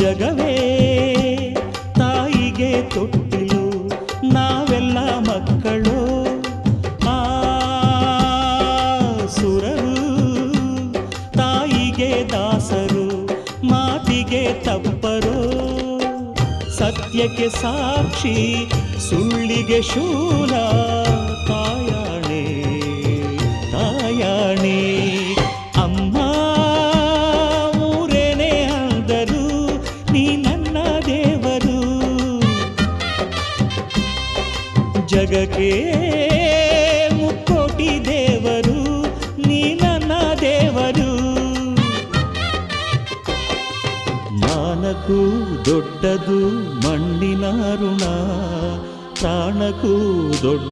ಜಗವೇ, ತಾಯಿಗೆ ತೊಟ್ಟಿಲು, ನಾವೆಲ್ಲ ಮಕ್ಕಳು. ಆ ಸುರರು, ತಾಯಿಗೆ ದಾಸರು, ಮಾತಿಗೆ ತಪ್ಪರು. ಸತ್ಯಕ್ಕೆ ಸಾಕ್ಷಿ, ಸುಳ್ಳಿಗೆ ಶೂಲ. ಜಗಕ್ಕೆ ಮುಕ್ಕೋಟಿ ದೇವರು ನೀ ನನ್ನ ದೇವರು ಮಾನಕ್ಕೂ ದೊಡ್ಡದು ಮಣ್ಣಿನ ಋಣ ಪ್ರಾಣಕ್ಕೂ ದೊಡ್ಡ